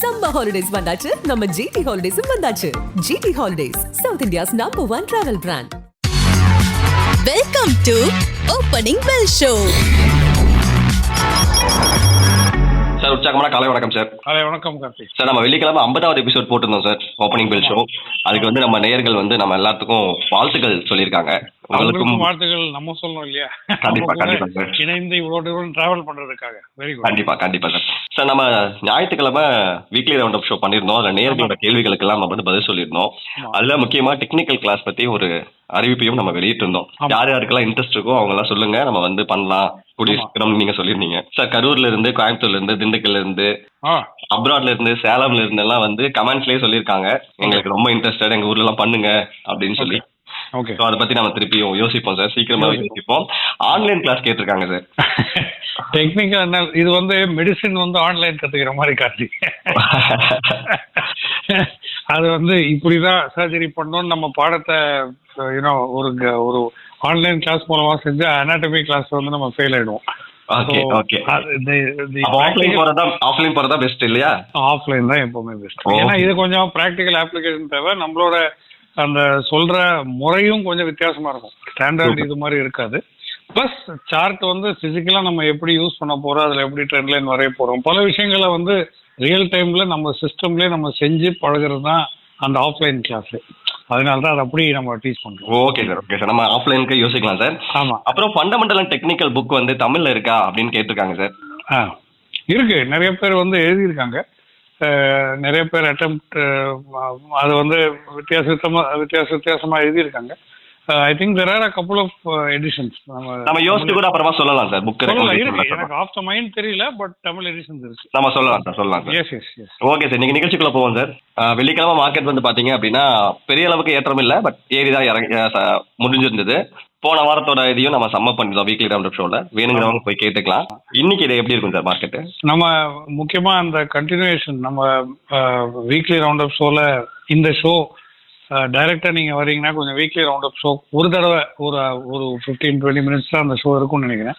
Summer holidays வந்தாச்சு. நம்ம GT ஹாலிடேஸும் வந்தாச்சு. GT holidays South India's number one travel brand welcome to opening bell show sir உற்சாகமான காலை வணக்கம் சார் காலை வணக்கம் கார்த்திக் சார் நம்ம வெள்ளிக்கிழமை ஐம்பதாவது எபிசோட் போட்டிருந்தோம் சார் ஓப்பனிங் பெல் ஷோ அதுக்கு வந்து நம்ம நேயர்கள் வந்து நம்ம எல்லாத்துக்கும் வாழ்த்துக்கள் சொல்லியிருக்காங்க. அவங்களுக்கும் வாழ்த்துக்கள் நம்ம சொல்லணும் இல்லையா? கண்டிப்பா, கண்டிப்பா. இணைந்து இவ்வளோ டிராவல் பண்றதுக்காக. வெரி குட் கண்டிப்பா கண்டிப்பா சார். சார் நம்ம ஞாயிற்றுக்கிழமை வீக்லி ரவுண்ட் அப் ஷோ பண்ணியிருந்தோம். அதுல நேயர்களோட கேள்விகளுக்கெல்லாம் நம்ம வந்து பதில் சொல்லியிருந்தோம். அதுல முக்கியமா டெக்னிக்கல் கிளாஸ் பத்தி ஒரு அறிவிப்பையும் நம்ம வெளியிட்டிருந்தோம். யார் யாருக்கெல்லாம் இன்ட்ரெஸ்ட் இருக்கோ அவங்க எல்லாம் சொல்லுங்க. நம்ம வந்து பண்ணலாம். கூடிய. சீக்கிரம் நீங்க சொல்லியிருந்தீங்க. சார் கரூர்ல இருந்து கோயம்புத்தூர்ல இருந்து திண்டுக்கல்ல இருந்து அப்ராட்ல இருந்து சேலம்ல இருந்து எல்லாம் வந்து கமெண்ட்ஸ்லயே சொல்லியிருக்காங்க எங்களுக்கு ரொம்ப இன்ட்ரெஸ்டட் எங்க ஊர்ல எல்லாம் பண்ணுங்க அப்படின்னு சொல்லி. ஸோ அதை பத்தி நம்ம திருப்பியும் யோசிப்போம் சார். சீக்கிரமா யோசிப்போம். ஆன்லைன் கிளாஸ் கேட்டிருக்காங்க சார். டெக்னிக்கல் என்ன இது வந்து மெடிசின் வந்து ஆன்லைன் கத்துக்கிற மாதிரி கார்த்திக் அது வந்து இப்படிதான் சர்ஜரி பண்ணோம்னு நம்ம பாடத்தை யூனோ ஒரு ஒரு ஆன்லைன் கிளாஸ் மூலமா செஞ்சு அனாட்டமி கிளாஸ் வந்து நம்ம ஃபெயில் ஆயிடுவோம். ஓகே ஓகே ஆஃப்லைன் போறதா ஆஃப்லைன் போறதா பெஸ்ட் இல்லையா? ஆஃப்லைன் தான் எப்பவுமே பெஸ்ட். ஏன்னா இது கொஞ்சம் ப்ராக்டிக்கல் அப்ளிகேஷன் தேவை. நம்மளோட அந்த சொல்ற முறையும் கொஞ்சம் வித்தியாசமா இருக்கும். ஸ்டாண்டர்ட். இது மாதிரி இருக்காது. ப்ளஸ் சார்ட் வந்து பிசிக்கலா நம்ம எப்படி யூஸ் பண்ண போறோம் அதுல எப்படி ட்ரெண்ட் லைன் வரைய போறோம். பல விஷயங்களை வந்து ரியல் டைம்ல நம்ம சிஸ்டம்லயே நம்ம செஞ்சு பழகுறது தான் அந்த ஆஃப்லைன் கிளாஸ் அதனால தான் அதை அப்படி நம்ம டீச் பண்றோம். ஓகே சார் ஓகே சார் நம்ம ஆஃப்லைனுக்கு யோசிக்கலாம் சார் ஆமா. அப்புறம் ஃபண்டமெண்டல் அண்ட் டெக்னிக்கல் புக் வந்து தமிழ்ல இருக்கா அப்படின்னு கேட்டிருக்காங்க சார் ஆ. இருக்கு. நிறைய பேர் வந்து எழுதியிருக்காங்க. நிறைய பேர் அட்டம் அது வந்து வித்தியாச வித்தியாசமா வித்தியாச வித்தியாசமா எழுதியிருக்காங்க. I think there are a couple of editions நம்ம யோசிச்சு கூட அப்புறமா சொல்லலாம் சார் புக் இருக்கு எனக்கு ஆஃப் த மைண்ட் தெரியல பட் தமிழ் எடிஷன்ஸ் இருக்கு. நம்ம சொல்லலாம் சார் சொல்லலாம் sir. Yes yes yes okay sir இன்னைக்கு நிகழ்ச்சிக்குள்ள போவோம் சார். அஹ், வெள்ளிக்கிழமை மார்க்கெட் வந்து பாத்தீங்க அப்படின்னா பெரிய அளவுக்கு ஏற்றம் இல்லை பட் ஏறி தான் இறங்கி முடிஞ்சிருந்தது. போன வாரத்தோட இதையும் நம்ம சம்மப் பண்ணிருந்தோம் வீக்லி ரவுண்ட் ஷோல வேணுங்கிறவங்க போய் கேட்டுக்கலாம். இன்னைக்கு இது எப்படி இருக்கும் சார் மார்க்கெட் நம்ம முக்கியமா அந்த கண்டினியூஷன் நம்ம வீக்லி ரவுண்ட் அப் ஷோல இந்த ஷோ டைரக்டா நீங்க வரீங்கன்னா கொஞ்சம் வீக்லி ரவுண்ட் அப் ஷோ ஒரு தடவை ஒரு ஒரு ஃபிஃப்டீன் டுவெண்ட்டி மினிட்ஸ் தான் அந்த ஷோ இருக்கும்னு நினைக்கிறேன்.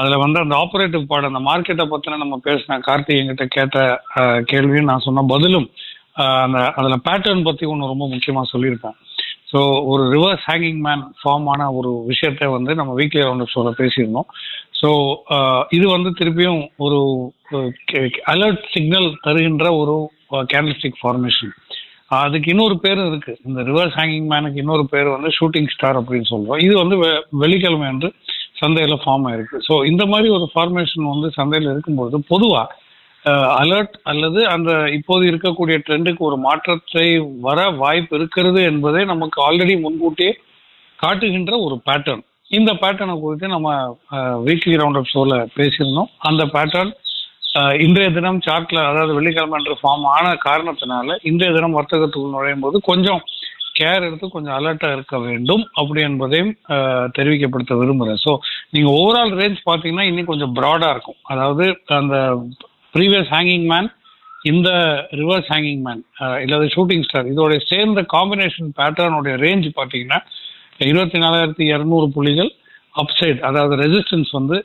அதுல வந்து அந்த ஆப்ரேட்டிவ் பாடம் அந்த மார்க்கெட்டை பத்தின நம்ம பேசின கார்த்தி என்கிட்ட கேட்ட கேள்வின்னு கேள்வியும் நான் சொன்ன பதிலும் அந்த அதுல பேட்டர்ன் பத்தி ஒன்று ரொம்ப முக்கியமா சொல்லியிருப்பேன் ஸோ ஒரு ரிவர்ஸ் ஹேங்கிங் மேன் ஃபார்ம் ஆன ஒரு விஷயத்த வந்து நம்ம வீக்லி ரவுண்ட் ஷோல பேசியிருந்தோம். ஸோ இது வந்து திருப்பியும் ஒரு அலர்ட் சிக்னல் தருகின்ற ஒரு கேண்டல்ஸ்டிக் ஃபார்மேஷன் அதுக்கு இன்னொரு பேரும் இருக்கு. இந்த ரிவர்ஸ் ஹேங்கிங் மேனுக்கு இன்னொரு பேர் வந்து ஷூட்டிங் ஸ்டார் அப்படின்னு சொல்றோம். இது வந்து வெள்ளிக்கிழமை அன்று சந்தையில் ஃபார்ம் ஆயிருக்கு. ஸோ இந்த மாதிரி ஒரு ஃபார்மேஷன் வந்து சந்தையில் இருக்கும்போது பொதுவாக அலர்ட் அல்லது அந்த இப்போது இருக்கக்கூடிய ட்ரெண்டுக்கு ஒரு மாற்றத்தை வர வாய்ப்பு இருக்கிறது என்பதை நமக்கு ஆல்ரெடி முன்கூட்டியே காட்டுகின்ற ஒரு பேட்டர்ன் இந்த பேட்டர்னை குறித்து நம்ம வீக்லி ரவுண்ட் அப் ஷோல பேசியிருந்தோம். அந்த பேட்டர்ன் இன்றைய தினம் சார்ட்ல அதாவது வெள்ளிக்கிழமை அன்று ஃபார்ம் ஆன காரணத்தினால இன்றைய தினம் வர்த்தகத்துக்குள் நுழையும் போது கொஞ்சம் கேர் எடுத்து கொஞ்சம் அலர்ட்டா இருக்க வேண்டும் அப்படி என்பதையும் தெரிவிக்கப்படுத்த விரும்புகிறேன் ஸோ நீங்க ஓவரால் ரேஞ்ச் பார்த்தீங்கன்னா இன்னும் கொஞ்சம் ப்ராடா இருக்கும். அதாவது அந்த ப்ரீவியஸ் ஹேங்கிங் மேன் இந்த ரிவர்ஸ் ஹேங்கிங் மேன் இல்லாத ஷூட்டிங் ஸ்டார் இதோட சேர்ந்த காம்பினேஷன் பேட்டர்னுடைய ரேஞ்ச் பார்த்தீங்கன்னா இருபத்தி நாலாயிரத்தி இரநூறு புள்ளிகள் அப்சைட் அதாவது ரெசிஸ்டன்ஸ் வந்து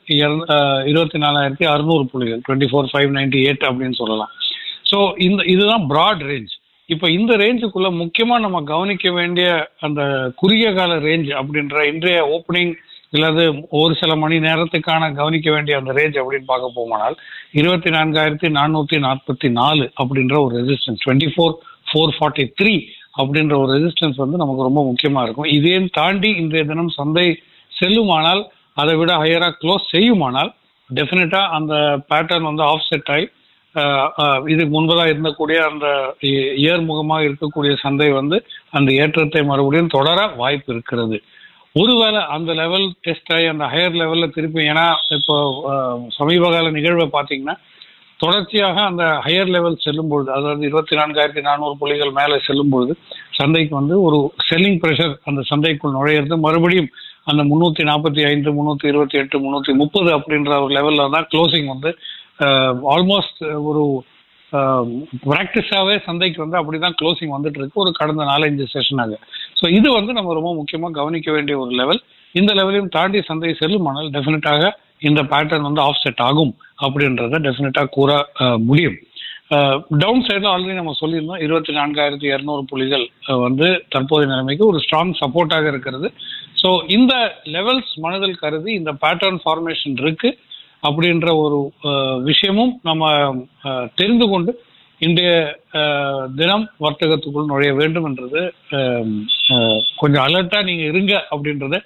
இருபத்தி நாலாயிரத்தி அறுநூறு புள்ளிகள் twenty four five ninety eight அப்படின்னு சொல்லலாம். ஸோ இந்த இதுதான் ப்ராட் ரேஞ்ச் இப்போ இந்த ரேஞ்சுக்குள்ள முக்கியமாக நம்ம கவனிக்க வேண்டிய அந்த குறுகிய கால ரேஞ்ச் அப்படின்ற இன்றைய ஓப்பனிங் இல்லாது ஒரு சில மணி நேரத்துக்கான கவனிக்க வேண்டிய அந்த ரேஞ்ச் அப்படின்னு பார்க்க போமானால் இருபத்தி நான்காயிரத்தி நானூற்றி நாற்பத்தி நாலு அப்படின்ற ஒரு resistance twenty four four forty three அப்படின்ற ஒரு ரெசிஸ்டன்ஸ் வந்து நமக்கு ரொம்ப முக்கியமாக இருக்கும். இதையும் தாண்டி இன்றைய தினம் சந்தை செல்லுமானால் அதை விட ஹையராக க்ளோஸ் செய்யுமானால் டெஃபினட்டாக அந்த பேட்டர்ன் வந்து ஆஃப் செட் ஆகி இதுக்கு முன்பதாக இருந்தக்கூடிய அந்த இ- ஏர்முகமாக இருக்கக்கூடிய சந்தை வந்து அந்த ஏற்றத்தை மறுபடியும் தொடர வாய்ப்பு இருக்கிறது. ஒருவேளை அந்த லெவல் டெஸ்ட் ஆகி அந்த ஹையர் லெவலில் திருப்பி ஏன்னா இப்போ சமீப கால நிகழ்வை பார்த்தீங்கன்னா தொடர்ச்சியாக அந்த ஹையர் லெவல் செல்லும் பொழுது அதாவது இருபத்தி நான்காயிரத்தி நானூறு புள்ளிகள் மேலே செல்லும் பொழுது சந்தைக்கு வந்து ஒரு செல்லிங் ப்ரெஷர் அந்த சந்தைக்குள் நுழையிறது மறுபடியும் அந்த முந்நூற்றி நாற்பத்தி ஐந்து முந்நூற்றி இருபத்தி எட்டு முந்நூற்றி முப்பது அப்படின்ற ஒரு லெவலில் தான் க்ளோசிங் வந்து ஆல்மோஸ்ட் ஒரு ப்ராக்டிஸாகவே சந்தைக்கு வந்து அப்படி தான் க்ளோசிங் வந்துட்டு இருக்கு ஒரு கடந்த நாலஞ்சு செஷனாக ஸோ இது வந்து நம்ம ரொம்ப முக்கியமாக கவனிக்க வேண்டிய ஒரு லெவல் இந்த லெவலையும் தாண்டி சந்தை செல்லுமானால் டெஃபினட்டாக இந்த பேட்டர்ன் வந்து ஆஃப் செட் ஆகும் அப்படின்றத டெஃபினட்டாக கூற முடியும். டவுன் சைடில் ஆல்ரெடி நம்ம சொல்லியிருந்தோம். இருபத்தி நான்காயிரத்தி இரநூறு புள்ளிகள் வந்து தற்போதைய நிலைமைக்கு ஒரு ஸ்ட்ராங் சப்போர்ட்டாக இருக்கிறது. ஸோ இந்த லெவல்ஸ் மனதில் கருதி இந்த பேட்டர்ன் ஃபார்மேஷன் இருக்கு அப்படின்ற ஒரு விஷயமும் நம்ம தெரிந்து கொண்டு இன்றைய தினம் வர்த்தகத்துக்குள் நுழைய வேண்டும் என்றது கொஞ்சம் அலர்ட்டாக நீங்கள் இருங்க அப்படின்றத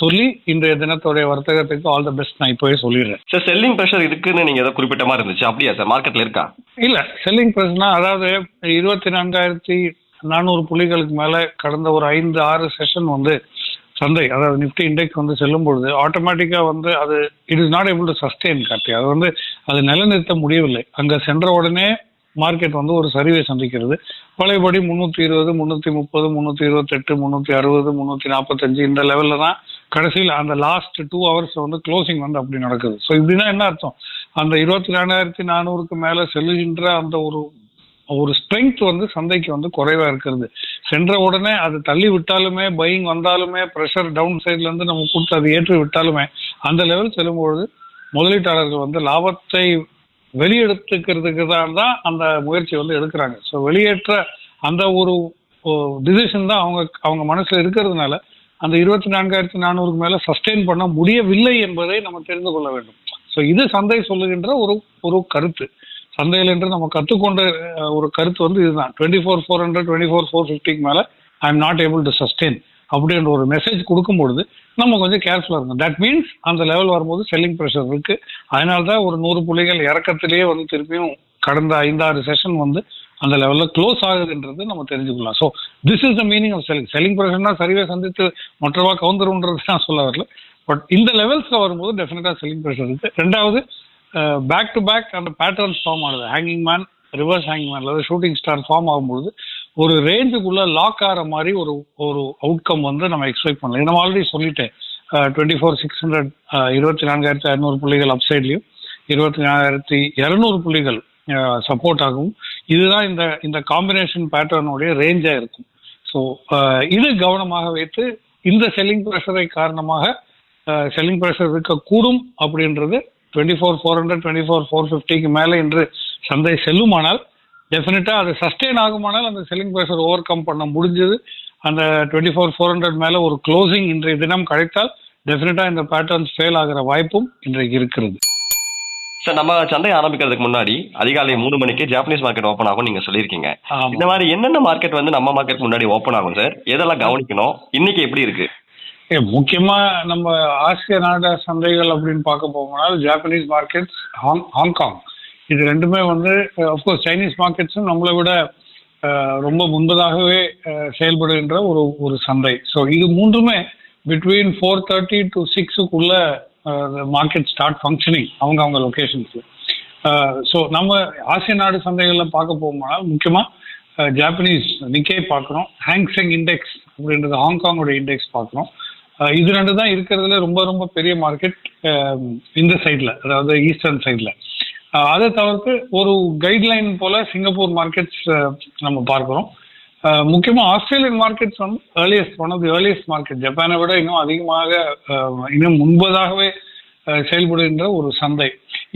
சொல்லி இன்றைய தினத்தோடைய வர்த்தகத்துக்கு ஆல் த பெஸ்ட் நான் இப்போவே சொல்லிடுறேன். சார் செல்லிங் ப்ரெஷர் இருக்குன்னு நீங்க ஏதோ குறிப்பிட்ட மாதிரி இருந்துச்சு. அப்படியா சார் மார்க்கெட்ல இருக்கா? இல்ல செல்லிங் ப்ரைஸ்னா அதாவது இருபத்தி நான்காயிரத்தி நானூறு புள்ளிகளுக்கு மேல கடந்த ஒரு ஐந்து ஆறு செஷன் வந்து சந்தை அதாவது நிஃப்டி இண்டெக்ஸ் வந்து செல்லும் பொழுது ஆட்டோமேட்டிக்கா வந்து அது it is not able to sustain காட்டி அது வந்து அது நிலைநிறுத்த முடியவில்லை. அங்க சென்ற உடனே மார்க்கெட் வந்து ஒரு சரிவை சந்திக்கிறது. பழையபடி முந்நூற்றி இருபது முந்நூற்றி முப்பது முந்நூற்றி இருபத்தெட்டு முந்நூற்றி அறுபது முந்நூற்றி நாற்பத்தஞ்சு இந்த லெவலில் தான் கடைசியில் அந்த லாஸ்ட் டூ ஹவர்ஸ் வந்து க்ளோசிங் வந்து அப்படி நடக்குது. ஸோ இப்படின்னா என்ன அர்த்தம்? அந்த இருபத்தி ரெண்டாயிரத்தி நானூறுக்கு மேலே செல்லுகின்ற அந்த ஒரு ஒரு ஸ்ட்ரென்த் வந்து சந்தைக்கு வந்து குறைவா இருக்கிறது. சென்ற உடனே அது தள்ளி விட்டாலுமே பையிங் வந்தாலுமே ப்ரெஷர் டவுன் சைட்ல இருந்து நம்ம கொடுத்து அது ஏற்றி விட்டாலுமே அந்த லெவல் செல்லும்பொழுது முதலீட்டாளர்கள் வந்து லாபத்தை வெளியெடுத்துக்கிறதுக்கு தான் தான் அந்த முயற்சி வந்து எடுக்கிறாங்க. ஸோ வெளியேற்ற அந்த ஒரு டிசிஷன் தான் அவங்க அவங்க மனசுல இருக்கிறதுனால அந்த இருபத்தி நான்காயிரத்தி நானூறுக்கு மேல சஸ்டெயின் பண்ண முடியவில்லை என்பதை நம்ம தெரிந்து கொள்ள வேண்டும். ஸோ இது சந்தை சொல்லுகின்ற ஒரு ஒரு கருத்து. சந்தையில் என்று நம்ம கற்றுக்கொண்ட ஒரு கருத்து வந்து இதுதான். Twenty four four hundred twenty four four ஃபிஃப்டிக்கு மேலே I am not able to sustain அப்படின்ற ஒரு மெசேஜ் கொடுக்கும்பொழுது நம்ம கொஞ்சம் கேர்ஃபுல்லாக இருக்கும் தட் மீன்ஸ் அந்த லெவல் வரும்போது செல்லிங் ப்ரெஷர் இருக்குது அதனால தான் ஒரு நூறு புள்ளிகள் இறக்கத்திலேயே வந்து திருப்பியும் கடந்த ஐந்தாறு செஷன் வந்து அந்த லெவலில் க்ளோஸ் ஆகுதுன்றது நம்ம தெரிஞ்சுக்கலாம். So this is the meaning of selling selling ப்ரெஷர்னா சரிவே சந்தித்து மற்றவா கவுந்தருன்றது நான் சொல்ல வரல. பட் இந்த லெவல்ஸில் வரும்போது டெஃபினட்டாக செல்லிங் ப்ரெஷர் இருக்கு. ரெண்டாவது பேக் டு பேக் அந்த பேட்டர்ன்ஸ் ஃபார்ம் ஆகுது hanging man reverse hanging man அதாவது ஷூட்டிங் ஸ்டார் ஃபார்ம் ஆகும்போது ஒரு ரேஞ்சுக்குள்ள லாக் ஆகிற மாதிரி ஒரு ஒரு அவுட்கம் வந்து நம்ம எக்ஸ்பெக்ட் பண்ணலாம். நம்ம ஆல்ரெடி சொல்லிட்டேன். டுவெண்ட்டி ஃபோர் சிக்ஸ் ஹண்ட்ரட் இருபத்தி நான்காயிரத்தி ஐநூறு புள்ளிகள் அப்சைட்லையும் இருபத்தி நாலாயிரத்தி இரநூறு புள்ளிகள் சப்போர்ட் ஆகும் இதுதான் இந்த இந்த காம்பினேஷன் பேட்டர்னுடைய ரேஞ்சாக இருக்கும். ஸோ இது கவனமாக வைத்து இந்த செல்லிங் ப்ரெஷரை காரணமாக செல்லிங் ப்ரெஷர் இருக்கக்கூடும் அப்படின்றது twenty four four hundred twenty four four ஃபிஃப்டிக்கு மேலே என்று சந்தை செல்லுமானால் டெஃபினட்டாக அது சஸ்டெயின் ஆகுமானால் அந்த செல்லிங் ப்ரெஷர் ஓவர் கம் பண்ண முடிஞ்சது. அந்த டுவெண்ட்டி ஃபோர் ஃபோர் ஹண்ட்ரட் மேலே ஒரு க்ளோசிங் இன்றைய தினம் கிடைத்தால் டெஃபினட்டாக இந்த பேட்டர்ன்ஸ் ஃபெயில் ஆகிற வாய்ப்பும் இன்றைக்கு இருக்கிறது. சார் நம்ம சந்தை ஆரம்பிக்கிறதுக்கு முன்னாடி அதிகாலை மூணு மணிக்கு ஜாப்பனீஸ் மார்க்கெட் ஓப்பன் ஆகும் நீங்க சொல்லியிருக்கீங்க. இந்த மாதிரி என்னென்ன மார்க்கெட் வந்து நம்ம மார்க்கெட் முன்னாடி ஓப்பன் ஆகும் சார் எதெல்லாம் கவனிக்கணும்? இன்னைக்கு எப்படி இருக்கு? முக்கியமா நம்ம ஆசிய நாட சந்தைகள் அப்படின்னு பார்க்க போகும்போது ஜாப்பனீஸ் மார்க்கெட்ஸ் ஹாங் ஹாங்காங் இது ரெண்டுமே வந்து அஃப்கோர்ஸ் சைனீஸ் மார்க்கெட்ஸும் நம்மளை விட ரொம்ப முன்பதாகவே செயல்படுகின்ற ஒரு ஒரு சந்தை. ஸோ இது மூன்றுமே பிட்வீன் ஃபோர் தேர்ட்டி டு சிக்ஸுக்குள்ள மார்க்கெட் ஸ்டார்ட் ஃபங்க்ஷனிங் அவங்க அவங்க லொக்கேஷன்ஸ்ல ஸோ நம்ம ஆசிய நாடு சந்தைகளில் பார்க்க போகும்போனால் முக்கியமாக ஜாப்பனீஸ் நிக்கே பார்க்குறோம். ஹேங்ஸெங் இண்டெக்ஸ் அப்படின்றது ஹாங்காங்கோட இண்டெக்ஸ் பார்க்குறோம். இது ரெண்டு தான் இருக்கிறதுல ரொம்ப ரொம்ப பெரிய மார்க்கெட் இந்த சைடில் அதாவது ஈஸ்டர்ன் சைடில் அதை தவிர்த்து ஒரு கைட்லைன் போல சிங்கப்பூர் மார்க்கெட்ஸ் நம்ம பார்க்குறோம். முக்கியமாக ஆஸ்திரேலியன் மார்க்கெட்ஸ் வந்து earliest one of the earliest market ஜப்பானை விட இன்னும் அதிகமாக இன்னும் முன்பதாகவே செயல்படுகின்ற ஒரு சந்தை.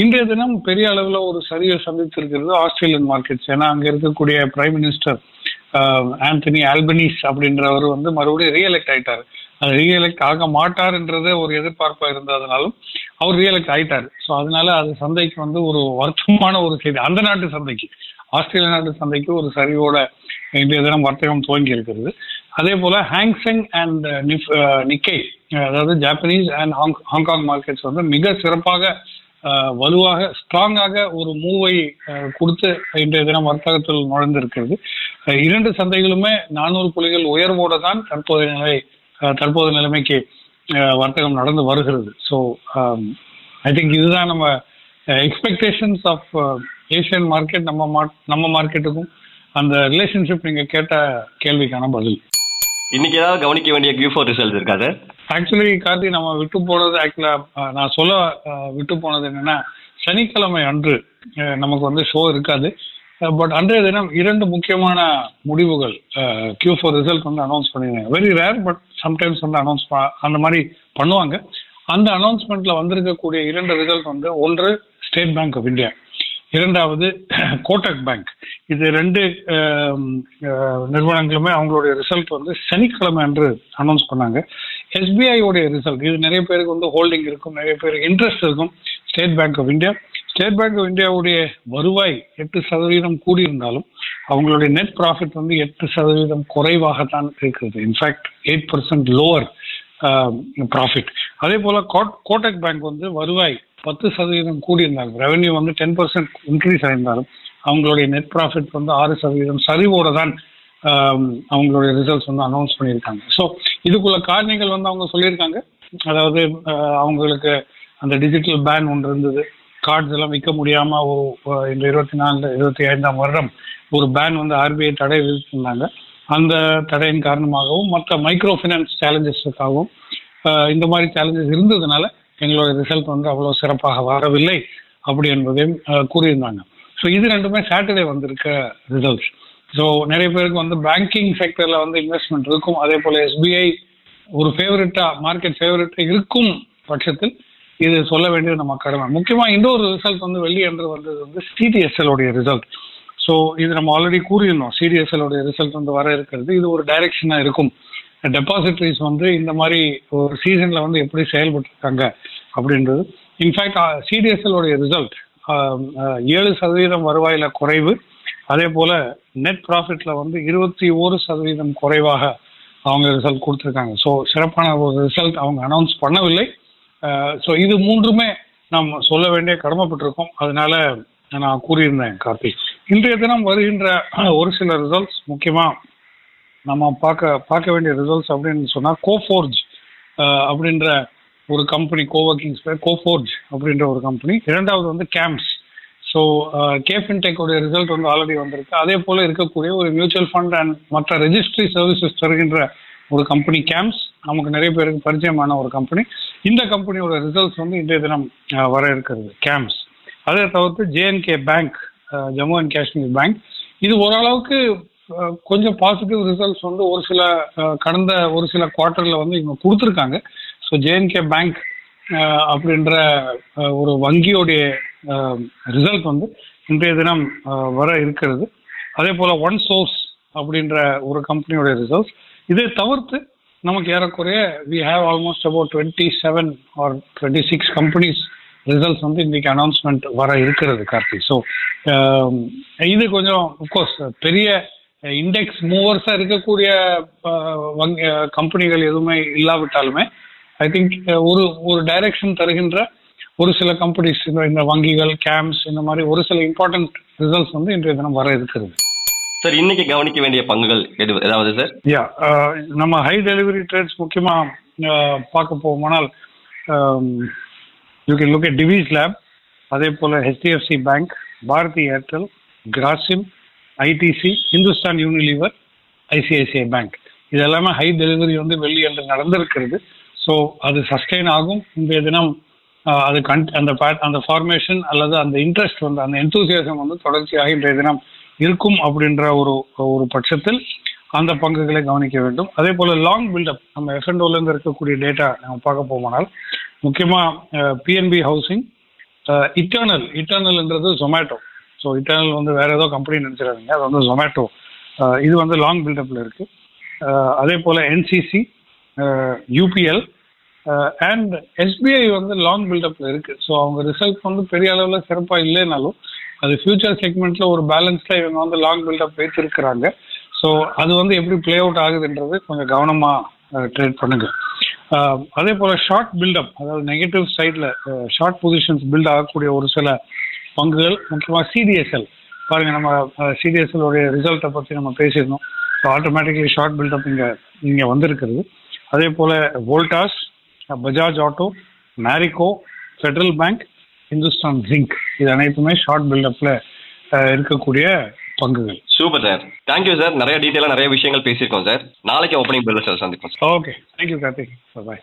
இன்றைய தினம் பெரிய அளவில் ஒரு சரிவை சந்தித்திருக்கிறது ஆஸ்திரேலியன் மார்க்கெட்ஸ் ஏன்னா அங்கே இருக்கக்கூடிய பிரைம் மினிஸ்டர் ஆந்தனி ஆல்பனீஸ் அப்படின்றவர் வந்து மறுபடியும் ரீஎலெக்ட் ஆயிட்டார். அது ரீஎலெக்ட் ஆக மாட்டார்ன்றது ஒரு எதிர்பார்ப்பாக இருந்ததுனாலும் அவர் ரீஎலெக்ட் ஆயிட்டார். ஸோ அதனால அது சந்தைக்கு வந்து ஒரு வருத்தமான ஒரு செய்தி. அந்த நாட்டு சந்தைக்கு ஆஸ்திரேலிய நாட்டு சந்தைக்கு ஒரு சரிவோட இன்றைய தினம் வர்த்தகம் துவங்கி இருக்கிறது. அதே போல ஹாங்ஸெங் அண்ட் நிக்கே அதாவது Japanese and Hong Hong Kong markets வந்து மிக சிறப்பாக uh, வலுவாக ஸ்ட்ராங்காக ஒரு மூவை uh, கொடுத்து இன்றைய தினம் வர்த்தகத்தில் நுழைந்திருக்கிறது. இரண்டு சந்தைகளுமே நானூறு புள்ளிகள் உயர்வோடு தான் தற்போதைய நிலை uh, தற்போதைய நிலைமைக்கு வர்த்தகம் நடந்து வருகிறது. ஸோ ஐ திங்க் இதுதான் நம்ம எக்ஸ்பெக்டேஷன்ஸ் ஆஃப் ஏஷியன் மார்க்கெட் நம்ம நம்ம மார்க்கெட்டுக்கும் அந்த ரிலேஷன்ஷிப் நீங்கள் கேட்ட கேள்விக்கான பதில். இன்னைக்கு ஏதாவது கவனிக்க வேண்டிய கியூ ஃபோர் ரிசல்ட் இருக்கா சார் ஆக்சுவலி கார்த்தி நம்ம விட்டு போனது ஆக்சுவலாக நான் சொல்ல விட்டு போனது என்னன்னா சனிக்கிழமை அன்று நமக்கு வந்து ஷோ இருக்காது. பட் அன்றைய தினம் இரண்டு முக்கியமான முடிவுகள் கியூ ஃபோர் ரிசல்ட் வந்து அனௌன்ஸ் பண்ணிருந்தாங்க வெரி ரேர் பட் சம்டைம்ஸ் வந்து அனௌன்ஸ் அந்த மாதிரி பண்ணுவாங்க. அந்த அனௌன்ஸ்மெண்ட்ல வந்திருக்கக்கூடிய இரண்டு ரிசல்ட் வந்து ஒன்று ஸ்டேட் பேங்க் ஆஃப் இந்தியா இரண்டாவது கோட்டக் பேங்க் இது ரெண்டு நிறுவனங்களுமே அவங்களுடைய ரிசல்ட் வந்து சனிக்கிழமை அன்று அனௌன்ஸ் பண்ணாங்க. SBI உடைய ரிசல்ட் இது நிறைய பேருக்கு வந்து ஹோல்டிங் இருக்கும் நிறைய பேருக்கு இன்ட்ரெஸ்ட் இருக்கும். State Bank of India State Bank of இந்தியாவுடைய வருவாய் எட்டு சதவீதம் கூடியிருந்தாலும் அவங்களுடைய நெட் ப்ராஃபிட் வந்து எட்டு சதவீதம் குறைவாகத்தான் இருக்கிறது. In fact eight percent lower profit அதே போல கோட்- கோட்டக் பேங்க் வந்து வருவாய் பத்து சதவீதம் கூடியிருந்தாலும் ரெவென்யூ வந்து டென் பர்சன்ட் இன்க்ரீஸ் ஆயிருந்தாலும் அவங்களுடைய நெட் ப்ராஃபிட் வந்து ஆறு சதவீதம் சரிவோட தான் அவங்களுடைய ரிசல்ட்ஸ் வந்து அனௌன்ஸ் பண்ணியிருக்காங்க. ஸோ இதுக்குள்ள காரணிகள் வந்து அவங்க சொல்லியிருக்காங்க. அதாவது அவங்களுக்கு அந்த டிஜிட்டல் பேன் ஒன்று இருந்தது. கார்ட்ஸ் எல்லாம் விற்க முடியாமல் ஒரு இந்த இருபத்தி நாலு இருபத்தி ஐந்தாம் வருடம் ஒரு பேன் வந்து ஆர்பிஐ தடை விதித்திருந்தாங்க அந்த தடையின் காரணமாகவும் மற்ற மைக்ரோ ஃபினான்ஸ் சேலஞ்சஸுக்காகவும் இந்த மாதிரி சேலஞ்சஸ் இருந்ததுனால எங்களோட ரிசல்ட் வந்து அவ்வளோ சிறப்பாக வரவில்லை அப்படி என்பதையும் கூறியிருந்தாங்க. ஸோ இது ரெண்டுமே சாட்டர்டே வந்திருக்க ரிசல்ட்ஸ் ஸோ நிறைய பேருக்கு வந்து பேங்கிங் செக்டர்ல வந்து இன்வெஸ்ட்மெண்ட் இருக்கும். அதே போல எஸ்பிஐ ஒரு ஃபேவரட்டா மார்க்கெட் ஃபேவரட்டா இருக்கும் பட்சத்தில் இது சொல்ல வேண்டியது நம்ம கடமை. முக்கியமா இன்னொரு ரிசல்ட் வந்து வெள்ளி என்று வந்தது வந்து சிடிஎஸ்எல் உடைய ரிசல்ட் ஸோ இது நம்ம ஆல்ரெடி கூறியிருந்தோம். சிடிஎஸ்எல் உடைய ரிசல்ட் வந்து வர இருக்கிறது. இது ஒரு டைரக்ஷனா இருக்கும். டெபாசிட்ரிஸ் வந்து இந்த மாதிரி ஒரு சீசன்ல வந்து எப்படி செயல்பட்டுருக்காங்க அப்படின்றது. இன்ஃபேக்ட் சிடிஎஸ்எலோடைய ரிசல்ட் ஏழு சதவீதம் வருவாயில குறைவு. அதே போல நெட் ப்ராஃபிட்ல வந்து இருபத்தி ஒரு சதவீதம் குறைவாக அவங்க ரிசல்ட் கொடுத்துருக்காங்க. ஸோ சிறப்பான ஒரு ரிசல்ட் அவங்க அனௌன்ஸ் பண்ணவில்லை. ஸோ இது மூன்றுமே நாம் சொல்ல வேண்டிய கடமைப்பட்டிருக்கோம். அதனால நான் கூறியிருந்தேன் கார்த்திக். இன்றைய தினம் வருகின்ற ஒரு சில ரிசல்ட்ஸ் முக்கியமாக நம்ம பார்க்க பார்க்க வேண்டிய ரிசல்ட்ஸ் அப்படின்னு சொன்னால் கோஃபோர்ஜ் அப்படின்ற ஒரு கம்பெனி கோவர்க்கிங் ஸ்பேஸ் கோஃபோர்ஜ் அப்படின்ற ஒரு கம்பெனி இரண்டாவது வந்து கேம்ப்ஸ் ஸோ கேஃபின்டெக்கோடைய ரிசல்ட் வந்து ஆல்ரெடி வந்திருக்கு. அதே போல் இருக்கக்கூடிய ஒரு மியூச்சுவல் ஃபண்ட் அண்ட் மற்ற ரெஜிஸ்ட்ரி சர்வீசஸ் தருகின்ற ஒரு கம்பெனி கேம்ப்ஸ் நமக்கு நிறைய பேருக்கு பரிச்சயமான ஒரு கம்பெனி இந்த கம்பெனியோட ரிசல்ட்ஸ் வந்து இன்றைய தினம் வர இருக்கிறது கேம்ப்ஸ் அதை தவிர்த்து J and K bank Jammu and Kashmir bank இது ஓரளவுக்கு கொஞ்சம் பாசிட்டிவ் ரிசல்ட்ஸ் வந்து ஒரு சில கடந்த ஒரு சில குவார்ட்டர்ல வந்து இவங்க கொடுத்துருக்காங்க. ஸோ ஜேஎன்கே பேங்க் அப்படின்ற ஒரு வங்கியோடைய ரிசல்ட் வந்து இன்றைய தினம் வர இருக்கிறது. அதே போல ஒன் சோர்ஸ் அப்படின்ற ஒரு கம்பெனியோட ரிசல்ட்ஸ் இதை தவிர்த்து நமக்கு ஏறக்குறைய we have almost about twenty seven or twenty six companies results வந்து இன்னைக்கு அனௌன்ஸ்மெண்ட் வர இருக்கிறது கார்த்தி. ஸோ இது கொஞ்சம் கோர்ஸ் பெரிய இண்டெக்ஸ் மூவர்ஸாக இருக்கக்கூடிய வங்கி கம்பெனிகள் எதுவுமே இல்லாவிட்டாலுமே ஐ திங்க் ஒரு ஒரு டைரக்ஷன் தருகின்ற ஒரு சில கம்பெனிஸ் இந்த வங்கிகள் கேம்ப்ஸ் இந்த மாதிரி ஒரு சில இம்பார்ட்டன்ட் ரிசல்ட்ஸ் வந்து இன்றைய தினம் வர இருக்கிறது. சார் இன்னைக்கு கவனிக்க வேண்டிய பங்குகள் எது ஏதாவது சார் யா நம்ம ஹை டெலிவரி ட்ரேட்ஸ் முக்கியமாக பார்க்க போகுமானால் you can look at Divi's lab அதே போல் HDFC bank Bharti Airtel Grasim ITC Hindustan Unilever ICICI bank இது எல்லாமே ஹை டெலிவரி வந்து வெள்ளி என்று நடந்திருக்கிறது. ஸோ அது சஸ்டெயின் ஆகும். இன்றைய தினம் அது கன் அந்த அந்த ஃபார்மேஷன் அல்லது அந்த இன்ட்ரெஸ்ட் வந்து அந்த எந்தூசியாசம் வந்து தொடர்ச்சியாக இன்றைய தினம் இருக்கும் அப்படின்ற ஒரு ஒரு பட்சத்தில் அந்த பங்குகளை கவனிக்க வேண்டும். அதே போல லாங் பில்டப் நம்ம எஃப்என்டோலேருந்து இருக்கக்கூடிய டேட்டா நம்ம பார்க்க போமானால் முக்கியமாக பிஎன்பி ஹவுசிங் இட்டர்னல் இட்டர்னல்ன்றது ஜொமேட்டோ ஸோ இட்டர்னல் வந்து வேற ஏதோ கம்பெனி நினைச்சிடாதீங்க. அது வந்து ஜொமேட்டோ இது வந்து லாங் பில்டப்ல இருக்கு. அதே போல என்சிசி யூபிஎல் அண்ட் எஸ்பிஐ வந்து லாங் பில்டப்ல இருக்கு. ஸோ அவங்க ரிசல்ட் வந்து பெரிய அளவில் சிறப்பாக இல்லைனாலும் அது ஃபியூச்சர் செக்மெண்ட்ல ஒரு பேலன்ஸ்ல இவங்க வந்து லாங் பில்டப் வைத்திருக்கிறாங்க. ஸோ அது வந்து எப்படி ப்ளே அவுட் ஆகுதுன்றது கொஞ்சம் கவனமா ட்ரேட் பண்ணுங்க. அதே போல ஷார்ட் பில்டப் அதாவது நெகட்டிவ் சைட்ல ஷார்ட் பொசிஷன்ஸ் பில்ட் ஆகக்கூடிய ஒரு சில பங்குகள் முக்கியமாக சிடிஎஸ்எல் பாருங்க நம்ம சிடிஎஸ்எல் உடைய ரிசல்ட்டை பற்றி நம்ம பேசியிருந்தோம். ஸோ ஆட்டோமேட்டிக்லி ஷார்ட் பில்டப் இங்கே இங்கே வந்திருக்கிறது அதே போல Voltas Bajaj auto Marico federal bank Hindustan zinc இது அனைத்துமே ஷார்ட் பில்டப்ல இருக்கக்கூடிய பங்குகள். சூப்பர் சார் தேங்க்யூ சார் நிறைய டீட்டெயிலாக நிறைய விஷயங்கள் பேசியிருக்கோம் சார் நாளைக்கு ஓப்பனிங் பில்ல சார் சந்திப்போம் ஓகே தேங்க்யூ கார்த்திக் பாய்